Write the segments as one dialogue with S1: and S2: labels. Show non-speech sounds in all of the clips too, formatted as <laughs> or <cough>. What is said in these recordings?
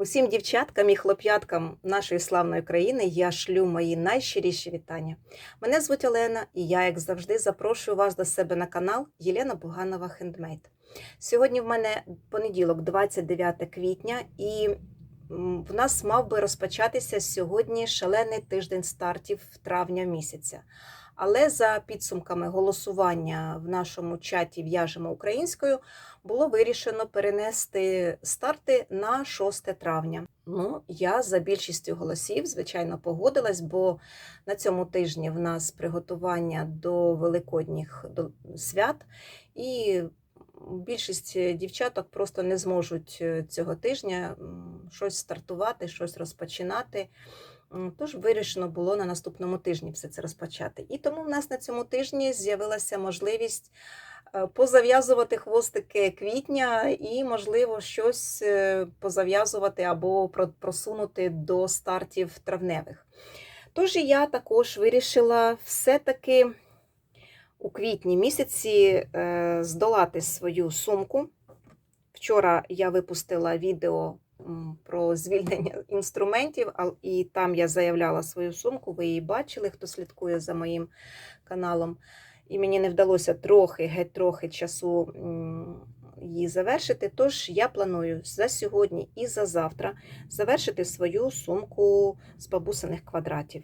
S1: Усім дівчаткам і хлоп'яткам нашої славної країни я шлю мої найщиріші вітання. Мене звуть Олена, і я, як завжди, запрошую вас до себе на канал Єлена Буганова Хендмейд. Сьогодні в мене понеділок, 29 квітня, і в нас мав би розпочатися сьогодні шалений тиждень стартів травня місяця. Але за підсумками голосування в нашому чаті В'яжемо українською було вирішено перенести старти на 6 травня. Ну, я за більшістю голосів, звичайно, погодилась, бо на цьому тижні в нас приготування до великодніх свят, і більшість дівчаток просто не зможуть е, цього тижня щось стартувати, щось розпочинати. Тож вирішено було на наступному тижні все це розпочати. І тому в нас на цьому тижні з'явилася можливість е, позав'язувати хвостики квітня і, можливо, щось е, позав'язувати або просунути до стартів травневих. Тож і я також вирішила все-таки у квітні місяці е, здолати свою сумку. Вчора я випустила відео про звільнення інструментів, і там я заявляла свою сумку. Ви її бачили, хто слідкує за моїм каналом. І мені не вдалося трохи, геть трохи часу її завершити. Тож я планую за сьогодні і за завтра завершити свою сумку з бабусиних квадратів.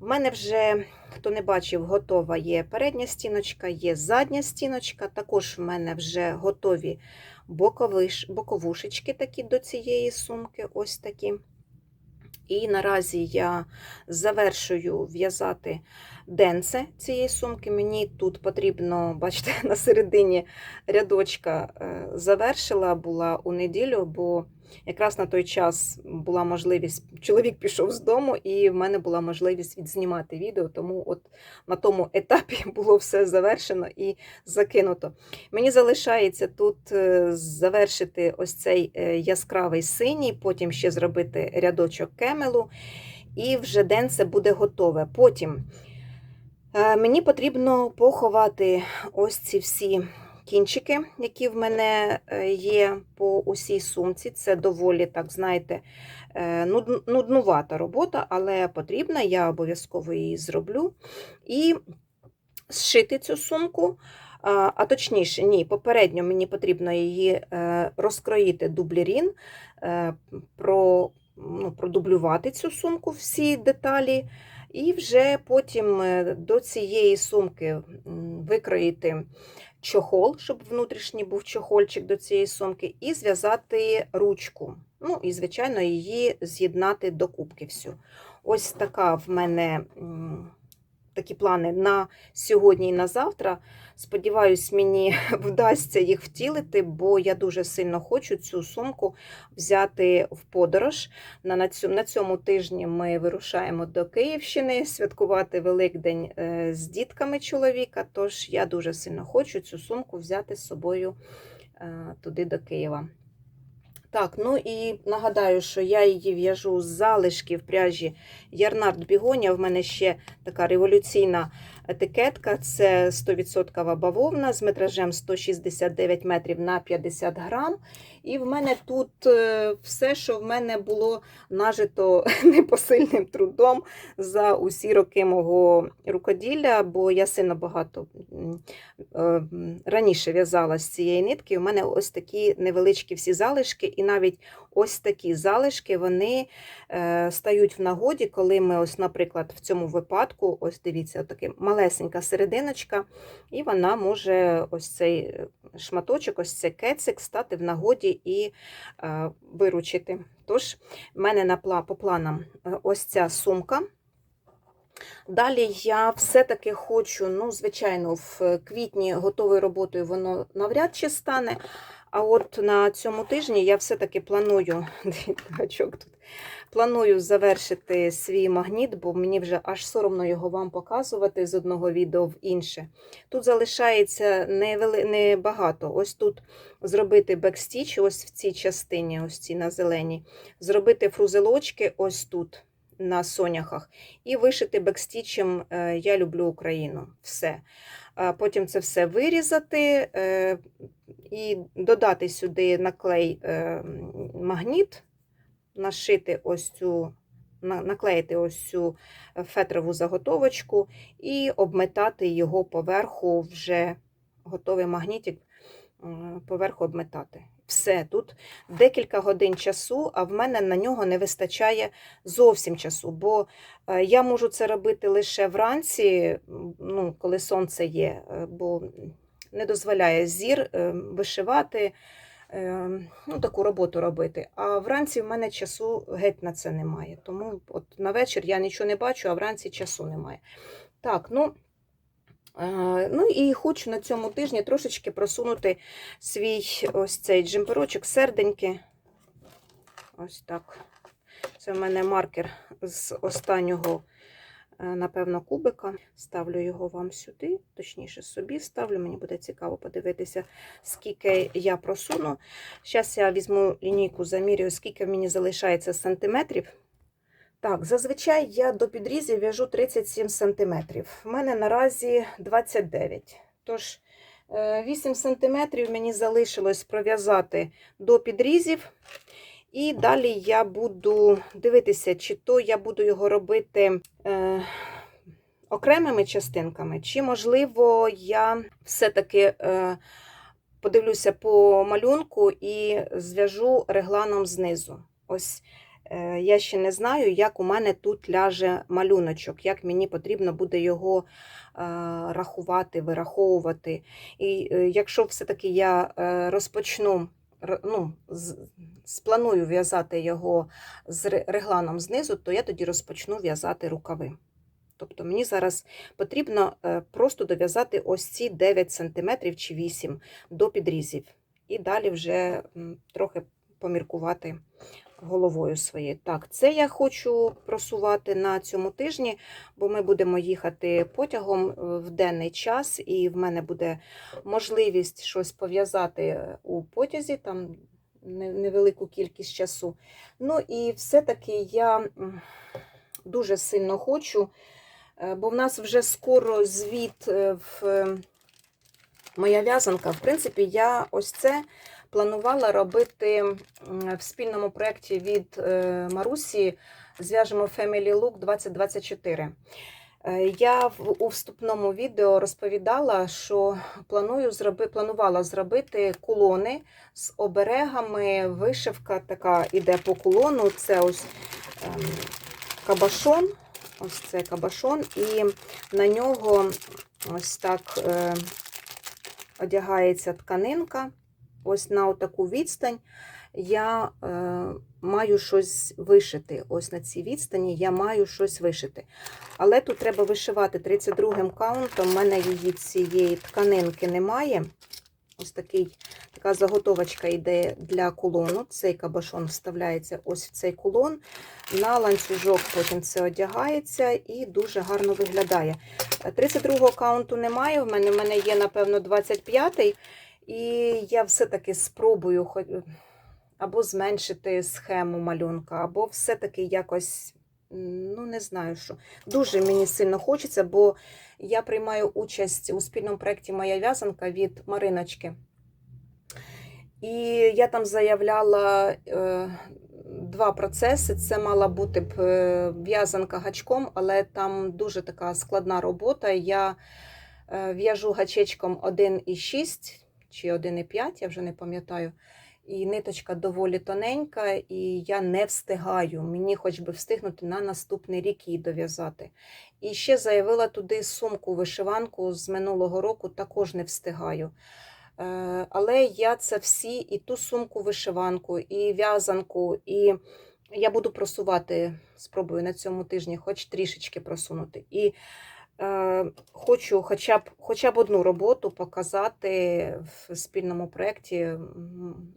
S1: В мене вже, хто не бачив, готова є передня стіночка, є задня стіночка. Також в мене вже готові боковиш, боковушечки такі до цієї сумки, ось такі. І наразі я завершую в'язати денце цієї сумки. Мені тут потрібно, бачите, <laughs> на середині рядочка е, завершила була у неділю, бо якраз на той час була можливість, чоловік пішов з дому, і в мене була можливість відзнімати відео, тому от на тому етапі <laughs> було все завершено і закинуто. Мені залишається тут е, завершити ось цей е, яскравий синій, потім ще зробити рядочок кемелу, і вже денце буде готове. Потім е, мені потрібно поховати ось ці всі кінчики, які в мене е, є по усій сумці. Це доволі, так знаєте, е, нуднувата робота, але потрібна, я обов'язково її зроблю. І зшити цю сумку. А точніше, ні, попередньо мені потрібно її е, розкроїти дублірін, про, ну, продублювати цю сумку, всі деталі, і вже потім до цієї сумки викроїти чохол, щоб внутрішній був чохольчик до цієї сумки, і зв'язати ручку. Ну і, звичайно, її з'єднати до кубки всю. Ось така в мене. Такі плани на сьогодні і на завтра. Сподіваюсь, мені <laughs> вдасться їх втілити, бо я дуже сильно хочу цю сумку взяти в подорож. На, цьому тижні ми вирушаємо до Київщини святкувати Великдень е, з дітками чоловіка. Тож я дуже сильно хочу цю сумку взяти з собою е, туди до Києва. Так, ну і нагадаю, що я її в'яжу з залишків пряжі Ярнард Бігоня. В мене ще така революційна етикетка. Це 100% бавовна з метражем 169 метрів на 50 грам. І в мене тут е, все, що в мене було нажито <laughs> непосильним трудом за усі роки мого рукоділля, бо я сильно багато е, раніше в'язала з цієї нитки. У мене ось такі невеличкі всі залишки, і навіть ось такі залишки вони е, стають в нагоді, коли ми, ось, наприклад, в цьому випадку, ось дивіться, така малесенька серединочка, і вона може ось цей е, шматочок, ось цей кецик стати в нагоді і е, виручити. Тож, в мене по планам е, ось ця сумка. Далі я все-таки хочу, ну, звичайно, в квітні готовою роботою воно навряд чи стане. А от на цьому тижні я все-таки планую, <laughs> тут, планую завершити свій магніт, бо мені вже аж соромно його вам показувати з одного відео в інше. Тут залишається небагато. Ось тут зробити бекстіч, ось в цій частині, ось цій на зеленій, зробити фрузелочки ось тут на соняхах, і вишити бекстічем е, Я люблю Україну. Все. Потім це все вирізати е, і додати сюди на клей е, магніт нашити ось цю, наклеїти ось цю е, фетрову заготовочку і обметати його поверху вже готовий магнітик е, поверху обметати. Все, тут декілька годин часу, а в мене на нього не вистачає зовсім часу, бо е, я можу це робити лише вранці, ну, коли сонце є, бо не дозволяє зір вишивати, ну, таку роботу робити. А вранці в мене часу геть на це немає. Тому от на вечір я нічого не бачу, а вранці часу немає. Так, ну. е, Ну і хочу на цьому тижні трошечки просунути свій ось цей джемперочок серденьки. Ось так. Це в мене маркер з останнього, напевно, кубика. Ставлю його вам сюди, точніше собі ставлю. Мені буде цікаво подивитися, скільки я просуну. Зараз я візьму лінійку, замірюю, скільки мені залишається сантиметрів. Так, зазвичай я до підрізів в'яжу 37 сантиметрів. У мене наразі 29. Тож, е, 8 сантиметрів мені залишилось пров'язати до підрізів. І далі я буду дивитися, чи то я буду його робити е, окремими частинками, чи, можливо, я все-таки е, подивлюся по малюнку і зв'яжу регланом знизу. Ось е, я ще не знаю, як у мене тут ляже малюночок, як мені потрібно буде його е, рахувати, вираховувати. І е, якщо все-таки я е, розпочну ну, спланую в'язати його з регланом знизу, то я тоді розпочну в'язати рукави. Тобто мені зараз потрібно е, просто дов'язати ось ці 9 см чи 8 до підрізів. І далі вже трохи поміркувати головою своєю. Так, це я хочу просувати на цьому тижні, бо ми будемо їхати потягом е, в денний час, і в мене буде можливість щось пов'язати е, у потязі, там невелику кількість часу. Ну і все-таки я дуже сильно хочу, е, бо в нас вже скоро звіт в моя в'язанка. В принципі, я ось це планувала робити в спільному проєкті від е, Марусі зв'яжемо Family Look 2024. Е, Я у вступному відео розповідала, що планую зроби, планувала зробити кулони з оберегами. Вишивка така іде по кулону. Це ось ем, кабашон. Ось це кабашон, і на нього ось так е, одягається тканинка. Ось на таку відстань я е, маю щось вишити. Ось на цій відстані я маю щось вишити. Але тут треба вишивати 32-м каунтом. У мене її цієї тканинки немає. Ось такий, така заготовочка йде для кулону. Цей кабашон вставляється ось в цей кулон. На ланцюжок потім це одягається і дуже гарно виглядає. 32-го каунту немає. В мене в мене є, напевно, 25-й. І я все-таки спробую хоч- або зменшити схему малюнка, або все-таки якось, ну не знаю що. Дуже мені сильно хочеться, бо я приймаю участь у спільному проєкті Моя в'язанка від Мариночки. І я там заявляла е, два процеси. Це мала бути б е, в'язанка гачком, але там дуже така складна робота. Я е, в'яжу гачечком 1,6 чи 1,5, я вже не пам'ятаю. І ниточка доволі тоненька, і я не встигаю. Мені хоч би встигнути на наступний рік її дов'язати. І ще заявила туди сумку вишиванку з минулого року, також не встигаю. Е, Але я це всі, і ту сумку вишиванку, і в'язанку, і я буду просувати, спробую на цьому тижні, хоч трішечки просунути. І хочу хоча б, хоча б одну роботу показати в спільному проєкті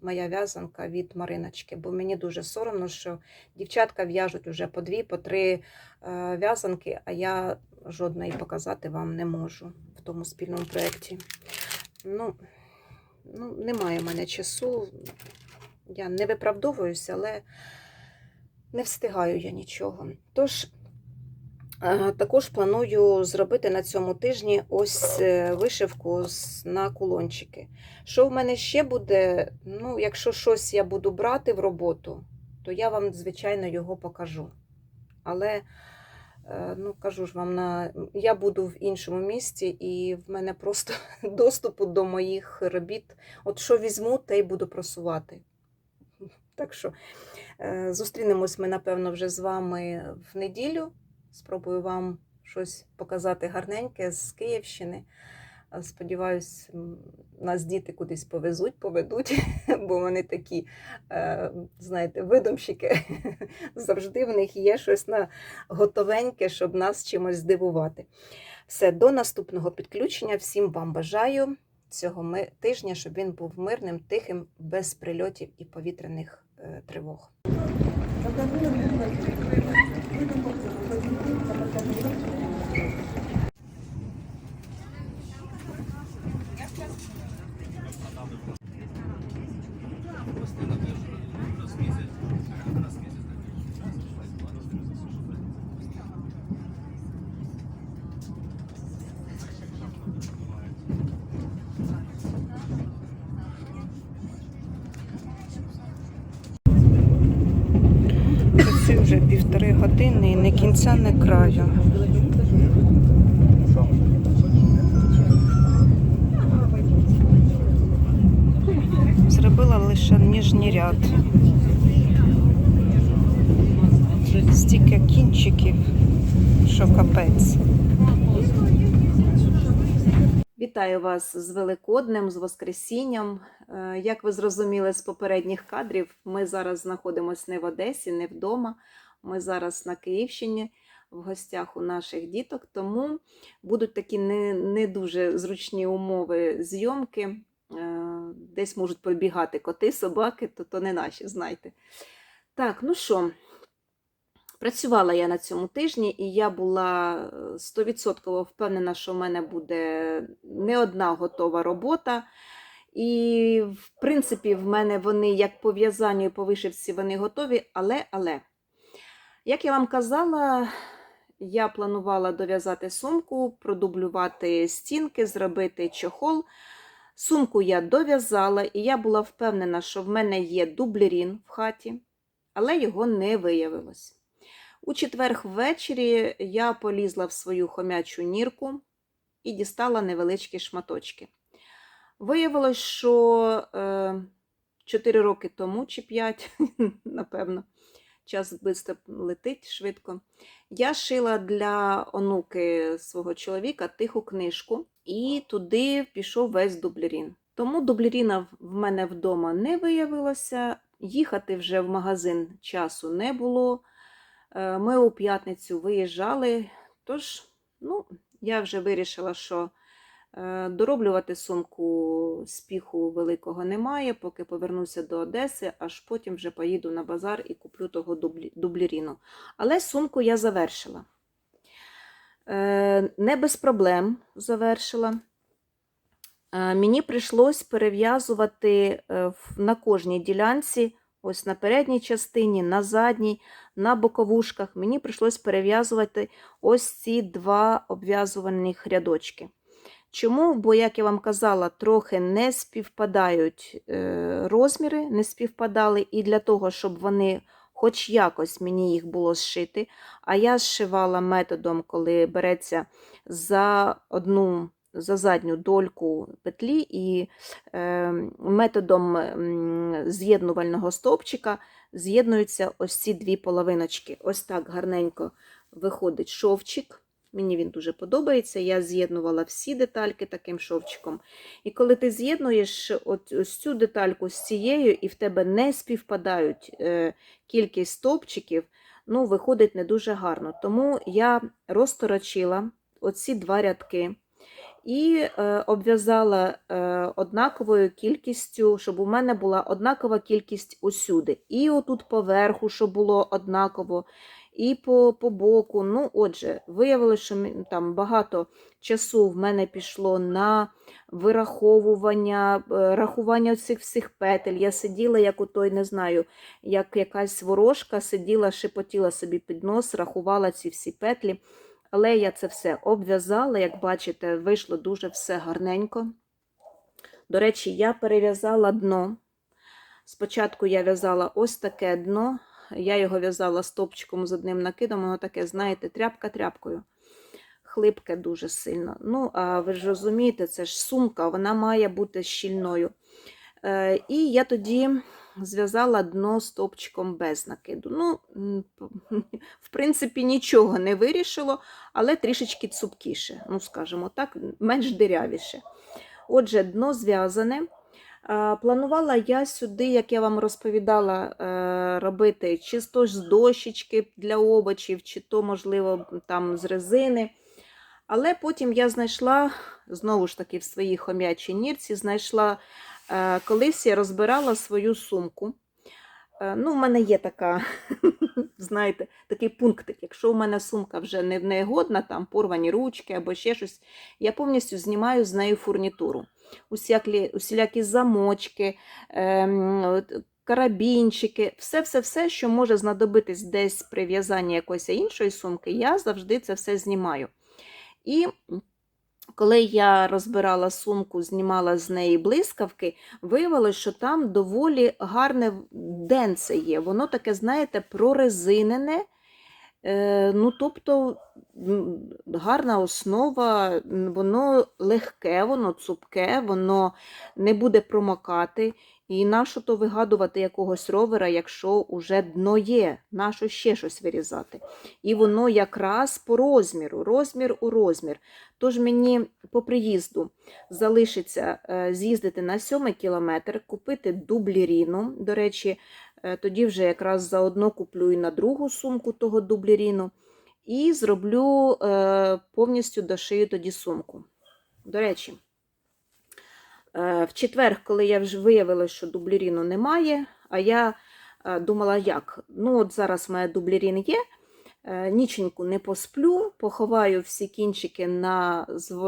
S1: Моя в'язанка від Мариночки, бо мені дуже соромно, що дівчатка в'яжуть уже по дві, по три е, в'язанки, а я жодної показати вам не можу в тому спільному проєкті. Ну, ну, немає в мене часу. Я не виправдовуюся, але не встигаю я нічого. Тож, е, також планую зробити на цьому тижні ось е, вишивку на кулончики. Що в мене ще буде? Ну, якщо щось я буду брати в роботу, то я вам, звичайно, його покажу. Але, е, ну, кажу ж вам, на... я буду в іншому місті, і в мене просто <laughs> доступу до моїх робіт. От що візьму, те й буду просувати. Так що е, зустрінемось ми, напевно, вже з вами в неділю. Спробую вам щось показати гарненьке з Київщини. Сподіваюсь, нас діти кудись повезуть, поведуть, <laughs> бо вони такі, е, знаєте, видумщики. <laughs> Завжди в них є щось на готовеньке, щоб нас чимось здивувати. Все, до наступного підключення. Всім вам бажаю цього тижня, щоб він був мирним, тихим, без прильотів і повітряних е, тривог. Це години і не кінця, не краю. Зробила лише ніжній ряд. Стільки кінчиків, що капець. Вітаю вас з Великоднем, з Воскресінням. Е, Як ви зрозуміли з попередніх кадрів, ми зараз знаходимося не в Одесі, не вдома. Ми зараз на Київщині в гостях у наших діток, тому будуть такі не, не дуже зручні умови зйомки. Е, Десь можуть пробігати коти, собаки, то, то не наші, знайте. Так, ну що, працювала я на цьому тижні, і я була е, 100% впевнена, що в мене буде не одна готова робота. І, в принципі, в мене вони як по в'язанню і по вишивці вони готові, але, але. Як я вам казала, я планувала дов'язати сумку, продублювати стінки, зробити чохол. Сумку я дов'язала, і я була впевнена, що в мене є дублерін в хаті, але його не виявилось. У четвер ввечері я полізла в свою хомячу нірку і дістала невеличкі шматочки. Виявилось, що е, 4 роки тому чи 5, <laughs> напевно, час швидко летить швидко. Я шила для онуки свого чоловіка тиху книжку, і туди пішов весь дублерін. Тому дублеріна в мене вдома не виявилося. Їхати вже в магазин часу не було. Е, Ми у п'ятницю виїжджали, тож ну, я вже вирішила, що дороблювати сумку спіху великого немає, поки повернуся до Одеси, аж потім вже поїду на базар і куплю того дублі- дублеріну. Але сумку я завершила. Е, Не без проблем завершила. Е, Мені прийшлось перев'язувати е, на кожній ділянці, ось на передній частині, на задній, на боковушках. Мені прийшлось перев'язувати ось ці два обв'язуваних рядочки. Чому? Бо, як я вам казала, трохи не співпадають е, розміри, не співпадали, і для того, щоб вони хоч якось мені їх було зшити, а я зшивала методом, коли береться за одну за задню дольку петлі і е, методом з'єднувального стовпчика з'єднуються ось ці дві половиночки. Ось так гарненько виходить шовчик. Мені він дуже подобається. Я з'єднувала всі детальки таким шовчиком. І коли ти з'єднуєш ось цю детальку з цією, і в тебе не співпадають е, кількість стовпчиків, ну, виходить не дуже гарно. Тому я розторочила оці два рядки і е, обв'язала е, однаковою кількістю, щоб у мене була однакова кількість усюди. І отут поверху, щоб було однаково, і по, по боку. Ну, отже, виявилося, що там багато часу в мене пішло на вираховування, е, рахування цих всіх петель. Я сиділа, як у той, не знаю, як якась ворожка, сиділа, шепотіла собі під нос, рахувала ці всі петлі. Але я це все обв'язала, як бачите, вийшло дуже все гарненько. До речі, я перев'язала дно. Спочатку я в'язала ось таке дно, я його в'язала стопчиком з одним накидом, воно таке, знаєте, тряпка тряпкою. Хлипке дуже сильно. Ну, а ви ж розумієте, це ж сумка, вона має бути щільною. Е, і я тоді зв'язала дно стопчиком без накиду. Ну, в принципі, нічого не вирішило, але трішечки цупкіше, ну, скажімо так, менш дирявіше. Отже, дно зв'язане. Планувала я сюди, як я вам розповідала, е, робити чи то з дощечки для овочів, чи то, можливо, там з резини. Але потім я знайшла, знову ж таки, в своїй хом'ячій нірці, знайшла, е, колись я розбирала свою сумку. Е, Ну, в мене є така, <laughs> знаєте, такий пунктик. Якщо у мене сумка вже не негодна, там порвані ручки або ще щось, я повністю знімаю з нею фурнітуру. Усяклі, усілякі замочки, ем, карабінчики, все-все-все, що може знадобитись десь при в'язанні якоїсь іншої сумки, я завжди це все знімаю. І коли я розбирала сумку, знімала з неї блискавки, виявилось, що там доволі гарне денце є. Воно таке, знаєте, прорезинене. Е, ну, тобто гарна основа, воно легке, воно цупке, воно не буде промокати. І нащо то вигадувати якогось ровера, якщо уже дно є, нащо ще щось вирізати. І воно якраз по розміру, розмір у розмір. Тож мені по приїзду залишиться е, з'їздити на 7 кілометр, купити дубліріну. До речі, е, тоді вже якраз заодно куплю і на другу сумку того дубліріну. І зроблю е, повністю дошию тоді сумку. До речі, в четвер, коли я вже виявила, що дубліріну немає, а я е, думала, як? Ну, от зараз в мене дублірін є. Е, Ніченьку не посплю, поховаю всі кінчики на,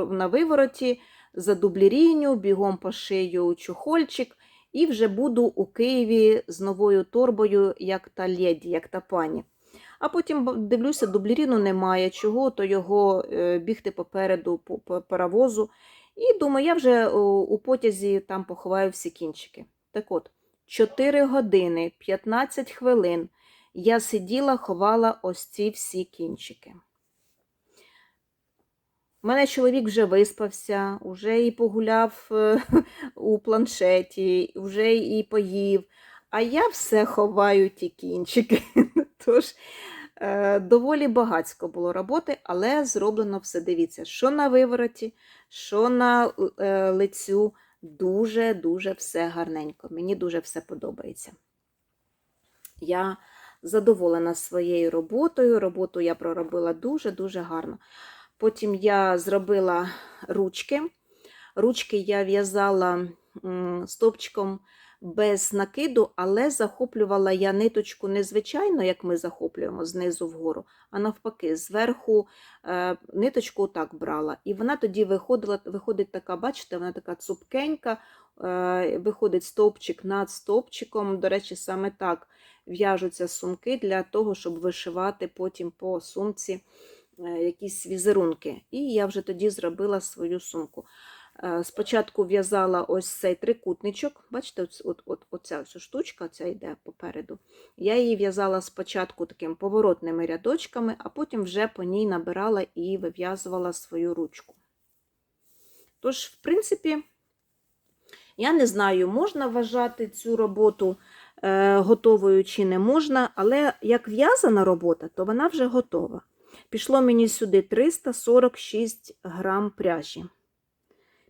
S1: на вивороті, задубліріню, бігом пошию чухольчик і вже буду у Києві з новою торбою, як та леді, як та пані. А потім дивлюся, дубліріну немає, чого, то його е, бігти попереду по, по паровозу. І думаю, я вже у потязі там поховаю всі кінчики. Так от, 4 години 15 хвилин я сиділа, ховала ось ці всі кінчики. У мене чоловік вже виспався, вже і погуляв е, <laughs> у планшеті, вже і поїв, а я все ховаю ті кінчики. <laughs> Тож е, доволі багацько було роботи, але зроблено все. Дивіться, що на вивороті, що на е, лицю. Дуже-дуже все гарненько. Мені дуже все подобається. Я задоволена своєю роботою. Роботу я проробила дуже-дуже гарно. Потім я зробила ручки. Ручки я в'язала стовпчиком без накиду, але захоплювала я ниточку не звичайно, як ми захоплюємо знизу вгору, а навпаки, зверху е, ниточку так брала. І вона тоді виходила, виходить така, бачите, вона така цупкенька, е, виходить стовпчик над стовпчиком. До речі, саме так в'яжуться сумки для того, щоб вишивати потім по сумці е, якісь візерунки. І я вже тоді зробила свою сумку. Е, Спочатку в'язала ось цей трикутничок, бачите, от, от, оця ось штучка, ця йде попереду. Я її в'язала спочатку таким поворотними рядочками, а потім вже по ній набирала і вив'язувала свою ручку. Тож, в принципі, я не знаю, можна вважати цю роботу е, готовою чи не можна, але як в'язана робота, то вона вже готова. Пішло мені сюди 346 грам пряжі.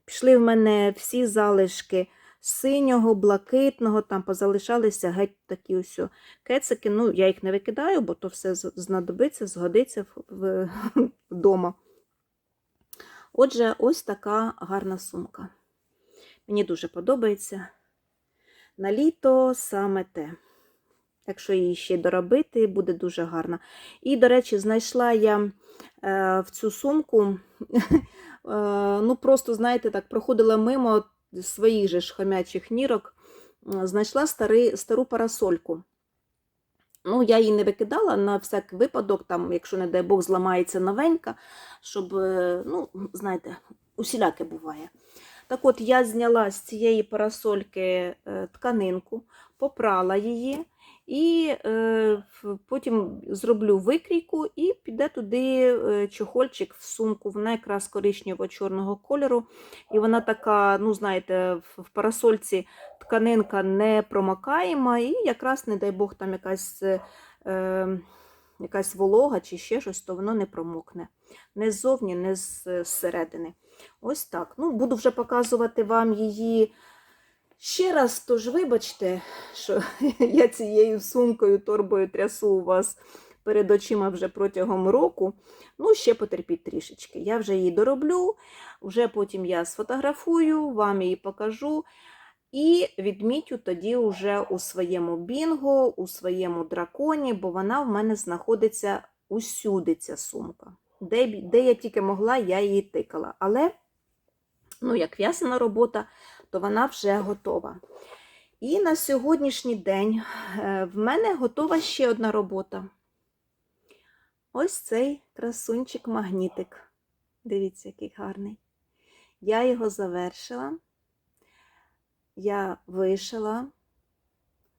S1: Пішли в мене всі залишки синього, блакитного, там позалишалися геть такі ось кецики. Ну, я їх не викидаю, бо то все знадобиться, згодиться <laughs> вдома. Отже, ось така гарна сумка. Мені дуже подобається. На літо саме те. Якщо її ще доробити, буде дуже гарно. І, до речі, знайшла я е, в цю сумку, ну просто, знаєте, так, проходила мимо своїх же ж хомячих нірок, е, знайшла старий, стару парасольку. Ну, я її не викидала на всяк випадок, там, якщо, не дай Бог, зламається новенька, щоб, е, ну, знаєте, усіляке буває. Так от, я зняла з цієї парасольки е, тканинку, попрала її І е, потім зроблю викрійку і піде туди е, чохольчик в сумку. Вона якраз коричнево-чорного кольору. І вона така, ну, знаєте, в, парасольці тканинка не промокаєма, і якраз, не дай Бог, там якась, е, е, якась волога чи ще щось, то воно не промокне. Не ззовні, не зсередини. Ось так. Ну, буду вже показувати вам її ще раз, тож вибачте, що <laughs> я цією сумкою, торбою трясу у вас перед очима вже протягом року. Ну, ще потерпіть трішечки. Я вже її дороблю, вже потім я сфотографую, вам її покажу. І відмітю тоді уже у своєму бінго, у своєму драконі, бо вона в мене знаходиться усюди, ця сумка. Де, де я тільки могла, я її тикала. Але, ну, як в'ясана робота, то вона вже готова. І на сьогоднішній день е, в мене готова ще одна робота. Ось цей красунчик-магнітик. Дивіться, який гарний. Я його завершила. Я вишила,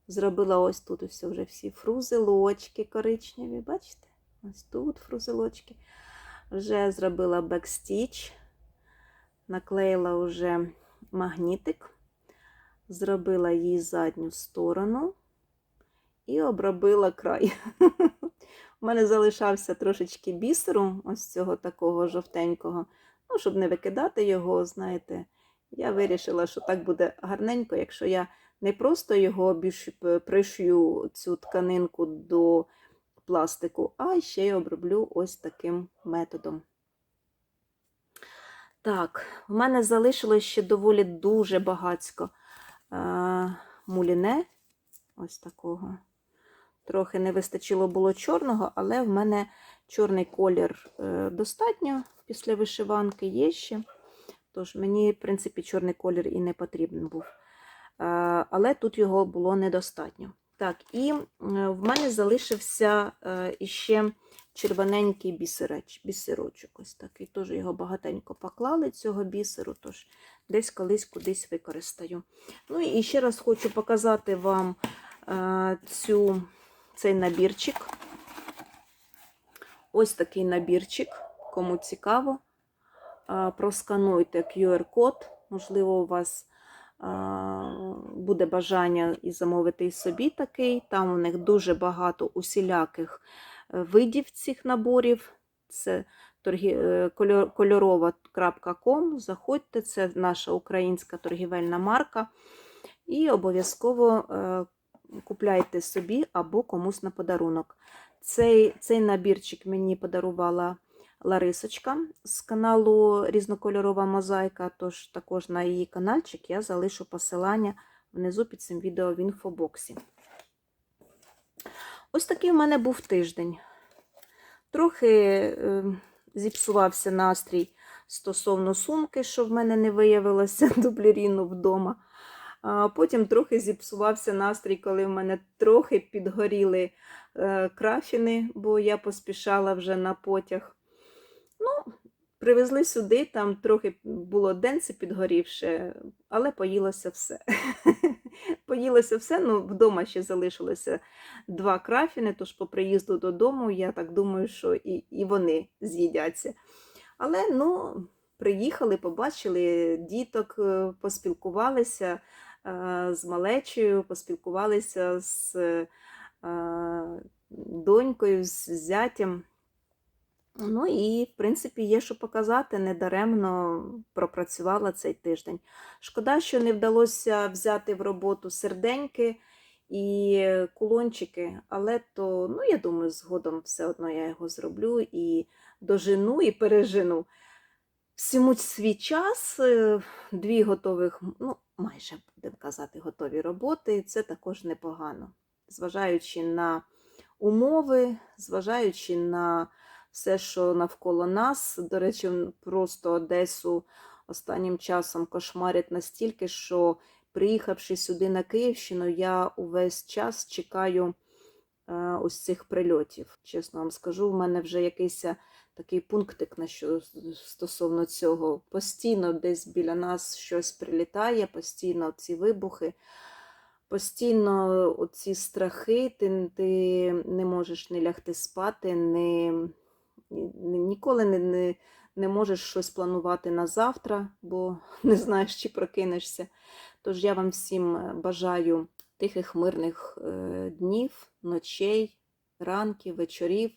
S1: зробила ось тут ось вже всі фрузелочки коричневі, бачите? Ось тут фрузелочки. Вже зробила бекстіч, наклеїла вже магнітик, зробила їй задню сторону і обробила край. <laughs> У мене залишався трошечки бісеру, ось цього такого жовтенького. Ну, щоб не викидати його, знаєте, я вирішила, що так буде гарненько, якщо я не просто його обіш... пришью цю тканинку до пластику, а ще й оброблю ось таким методом. Так, в мене залишилось ще доволі дуже багацько е, муліне. Ось такого. Трохи не вистачило було чорного, але в мене чорний колір е, достатньо після вишиванки є ще. Тож мені, в принципі, чорний колір і не потрібен був. Е, але тут його було недостатньо. Так, і е, в мене залишився е, іще червоненький бісереч, бісерочок. Ось такий. Теж його багатенько поклали, цього бісеру, тож десь колись кудись використаю. Ну і ще раз хочу показати вам е, цю, цей набірчик. Ось такий набірчик, кому цікаво. Проскануйте QR-код, можливо, у вас буде бажання і замовити і собі такий. Там у них дуже багато усіляких е, видів цих наборів. Це е, кольорова.com. Заходьте, це наша українська торгівельна марка. І обов'язково е, купляйте собі або комусь на подарунок. Цей, цей набірчик мені подарувала Ларисочка з каналу Різнокольорова мозаїка. Тож також на її каналчик я залишу посилання внизу під цим відео в інфобоксі. Ось такий в мене був тиждень. Трохи е, зіпсувався настрій стосовно сумки, що в мене не виявилося <laughs> дублеріну вдома. Потім трохи зіпсувався настрій, коли в мене трохи підгоріли е, крафіни, бо я поспішала вже на потяг. Привезли сюди, там трохи було денце підгорівше, але поїлося все. <laughs> поїлося все, ну вдома ще залишилося два крафіни, тож по приїзду додому, я так думаю, що і, і вони з'їдяться. Але ну, приїхали, побачили діток, е, поспілкувалися е, з малечею, поспілкувалися з е, донькою, з зятям. Ну і, в принципі, є що показати, недаремно пропрацювала цей тиждень. Шкода, що не вдалося взяти в роботу серденьки і кулончики, але то, ну, я думаю, згодом все одно я його зроблю і дожену, і пережену. Всьому свій час, е, дві готових, ну, майже будемо казати, готові роботи. Це також непогано. Зважаючи на умови, зважаючи на все, що навколо нас. До речі, просто Одесу останнім часом кошмарять настільки, що приїхавши сюди на Київщину, я увесь час чекаю е, ось цих прильотів. Чесно вам скажу, в мене вже якийсь такий пунктик на що стосовно цього. Постійно десь біля нас щось прилітає, постійно ці вибухи. Постійно ці страхи, ти, ти не можеш не лягти спати, не, ніколи не, не, не можеш щось планувати на завтра, бо <laughs> не знаєш, чи прокинешся. Тож я вам всім е, бажаю тихих, мирних е, днів, ночей, ранків, вечорів.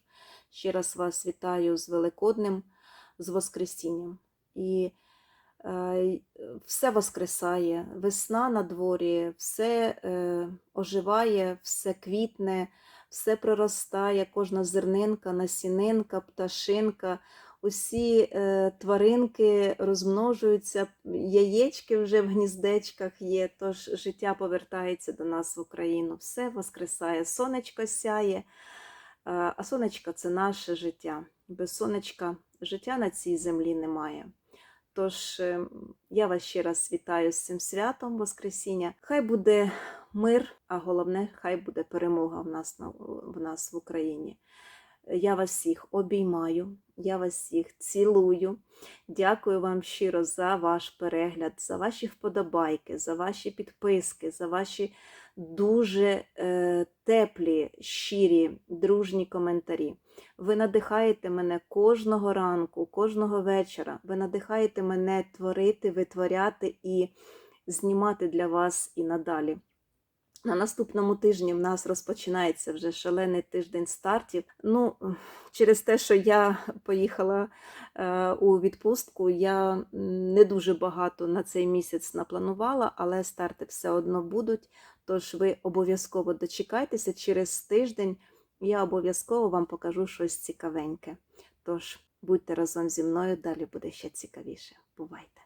S1: Ще раз вас вітаю з Великоднем, з Воскресінням. І е, все воскресає, весна на дворі, все е, оживає, все квітне, все проростає, кожна зернинка, насінинка, пташинка. Усі е, тваринки розмножуються, яєчки вже в гніздечках є, тож життя повертається до нас в Україну. Все воскресає, сонечко сяє, е, а сонечко це наше життя. Без сонечка життя на цій землі немає. Тож е, я вас ще раз вітаю з цим святом Воскресіння. Хай буде мир, а головне, хай буде перемога в нас, в нас в Україні. Я вас всіх обіймаю, я вас всіх цілую. Дякую вам щиро за ваш перегляд, за ваші вподобайки, за ваші підписки, за ваші дуже е, теплі, щирі, дружні коментарі. Ви надихаєте мене кожного ранку, кожного вечора. Ви надихаєте мене творити, витворяти і знімати для вас і надалі. На наступному тижні в нас розпочинається вже шалений тиждень стартів. Ну, через те, що я поїхала е, у відпустку, я не дуже багато на цей місяць напланувала, але старти все одно будуть. Тож ви обов'язково дочекайтеся через тиждень. Я обов'язково вам покажу щось цікавеньке. Тож будьте разом зі мною, далі буде ще цікавіше. Бувайте!